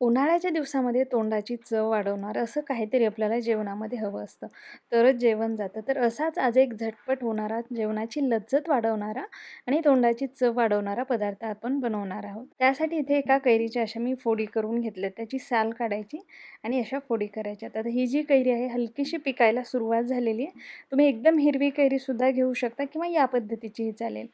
उन्हाळ्याच्या दिवसामध्ये तोंडाची चव वाढवणार असं काहीतरी आपल्याला जेवणामध्ये हवं असतं. तरच जेवण जातं. तर असाच आज एक झटपट होणारा जेवणाची लज्जत वाढवणारा आणि तोंडाची चव वाढवणारा पदार्थ आपण बनवणार आहोत. त्यासाठी इथे एका कैरीच्या अशा मी फोडी करून घेतल्या त्याची साल काढायची आणि अशा फोडी करायच्या आता ही जी कैरी आहे हलकीशी पिकायला सुरुवात झालेली आहे. तुम्ही एकदम हिरवी कैरीसुद्धा घेऊ शकता किंवा या पद्धतीचीही चालेल.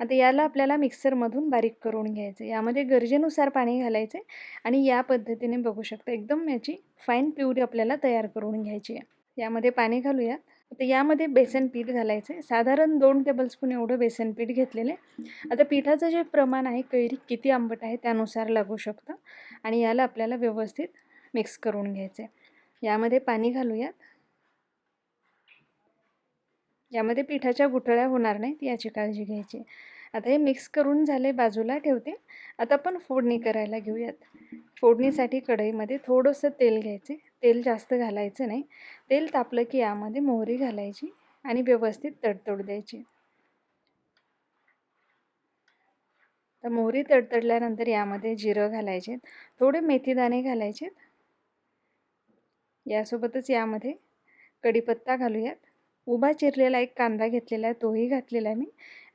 आता याला आपल्याला मिक्सरमधून बारीक करून घ्यायचं यामध्ये गरजेनुसार पाणी घालायचं आणि या पद्धतीने बघू शकता एकदम याची फाईन प्युरी आपल्याला तयार करून घ्यायची आहे. यामध्ये पाणी घालूया. आता यामध्ये बेसन पीठ घालायचं आहे साधारण दोन टेबलस्पून एवढं बेसन पीठ घेतलेलं आहे. आता पिठाचं जे प्रमाण आहे कैरी किती आंबट आहे त्यानुसार लागू शकतं. आणि याला आपल्याला व्यवस्थित मिक्स करून घ्यायचं आहे यामध्ये पाणी घालूयात. यामध्ये पिठाच्या गुठळ्या होणार नाहीत याची काळजी घ्यायची. आता हे मिक्स करून झाले बाजूला ठेवते. आता आपण फोडणी करायला घेऊयात. फोडणीसाठी कढईमध्ये थोडंसं तेल घ्यायचे. तेल जास्त घालायचं नाही. तेल तापलं की यामध्ये मोहरी घालायची आणि व्यवस्थित तडतोड द्यायची. तर मोहरी तडतडल्यानंतर यामध्ये जिरं घालायचे. थोडे मेथीदाणे घालायचे. यासोबतच यामध्ये कढीपत्ता घालूयात. उभा चिरलेला एक कांदा घेतलेला आहे तोही घातलेला आहे मी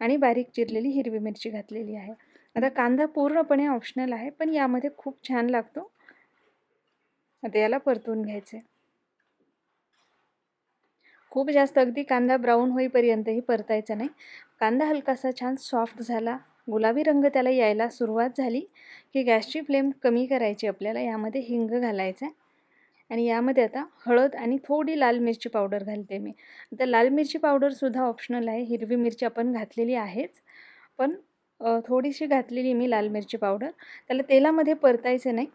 आणि बारीक चिरलेली हिरवी मिरची घातलेली आहे. आता कांदा पूर्णपणे ऑप्शनल आहे पण यामध्ये खूप छान लागतो. आता याला परतून घ्यायचे खूप जास्त अगदी कांदा ब्राऊन होईपर्यंतही परतायचा नाही. कांदा हलकासा छान सॉफ्ट झाला. गुलाबी रंग त्याला यायला सुरुवात झाली की गॅसची फ्लेम कमी करायची आपल्याला यामध्ये हिंग घालायचं आहे आणि यामध्ये आता हळद आणि थोडी लाल मिरची पावडर घालते मी. आता लाल मिरची पावडरसुद्धा ऑप्शनल आहे. हिरवी मिरची आपण घातलेली आहेच. पण थोडीशी घातलेली मी लाल मिरची पावडर. त्याला तेलामध्ये परतायचं नाही.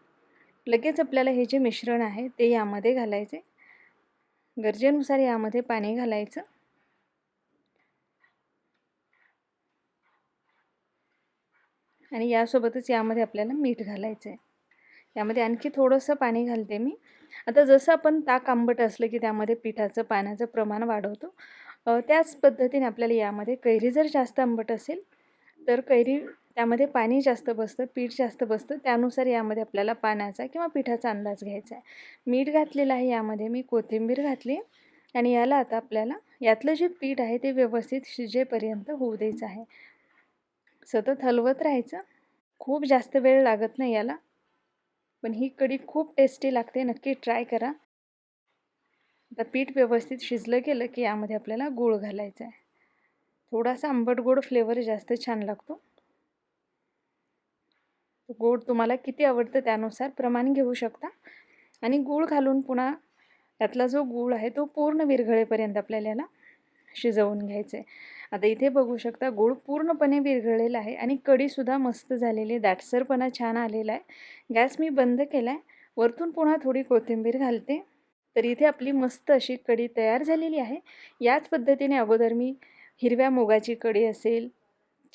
लगेच आपल्याला हे जे मिश्रण आहे ते यामध्ये घालायचे. गरजेनुसार यामध्ये पाणी घालायचं. आणि यासोबतच यामध्ये आपल्याला मीठ घालायचं आहे यामध्ये आणखी थोडंसं पाणी घालते मी. आता जसं आपण ताक आंबट असलं की त्यामध्ये पिठाचं पाण्याचं प्रमाण वाढवतो त्याच पद्धतीने आपल्याला यामध्ये कैरी जर जास्त आंबट असेल तर कैरी त्यामध्ये पाणी जास्त बसतं पीठ जास्त बसतं. त्यानुसार यामध्ये आपल्याला पाण्याचा किंवा पिठाचा अंदाज घ्यायचा आहे. मीठ घातलेलं आहे यामध्ये मी कोथिंबीर घातली आणि याला आता आपल्याला यातलं जे पीठ आहे ते व्यवस्थित शिजेपर्यंत होऊ द्यायचं आहे. सतत हलवत राहायचं. खूप जास्त वेळ लागत नाही याला. पण ही कढी खूप टेस्टी लागते. नक्की ट्राय करा. आता पीठ व्यवस्थित शिजलं गेलं की यामध्ये आपल्याला गूळ घालायचा आहे. थोडासा आंबट गोड फ्लेवर जास्त छान लागतो. गोड तुम्हाला किती आवडतं त्यानुसार प्रमाण घेऊ शकता. आणि गूळ घालून पुन्हा त्यातला जो गूळ आहे तो पूर्ण विरघळेपर्यंत आपल्याला याला शिजवून घ्यायचं आहे आता इथे बघू शकता गूळ पूर्णपणे विरघळलेला आहे आणि कढीसुद्धा मस्त झालेली दाटसरपणा छान आलेला आहे. गॅस मी बंद केला आहे वरतून पुन्हा थोडी कोथिंबीर घालते. तर इथे आपली मस्त अशी कढी तयार झालेली आहे. याच पद्धतीने अगोदर मी हिरव्या मुगाची कढी असेल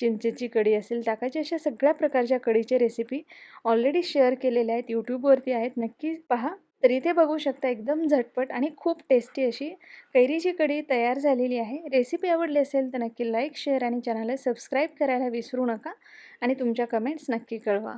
चिंचेची कढी असेल टाकायची अशा सगळ्या प्रकारच्या कडीचे रेसिपी ऑलरेडी शेअर केलेल्या आहेत. यूट्यूबवरती आहेत. नक्की पहा. तर इथे बघू शकता एकदम झटपट आणि खूप टेस्टी अशी कैरीची कढी तयार झालेली आहे. रेसिपी आवडली असेल तर नक्की लाईक शेअर आणि चॅनलला सबस्क्राईब करायला विसरू नका आणि तुमच्या कमेंट्स नक्की कळवा.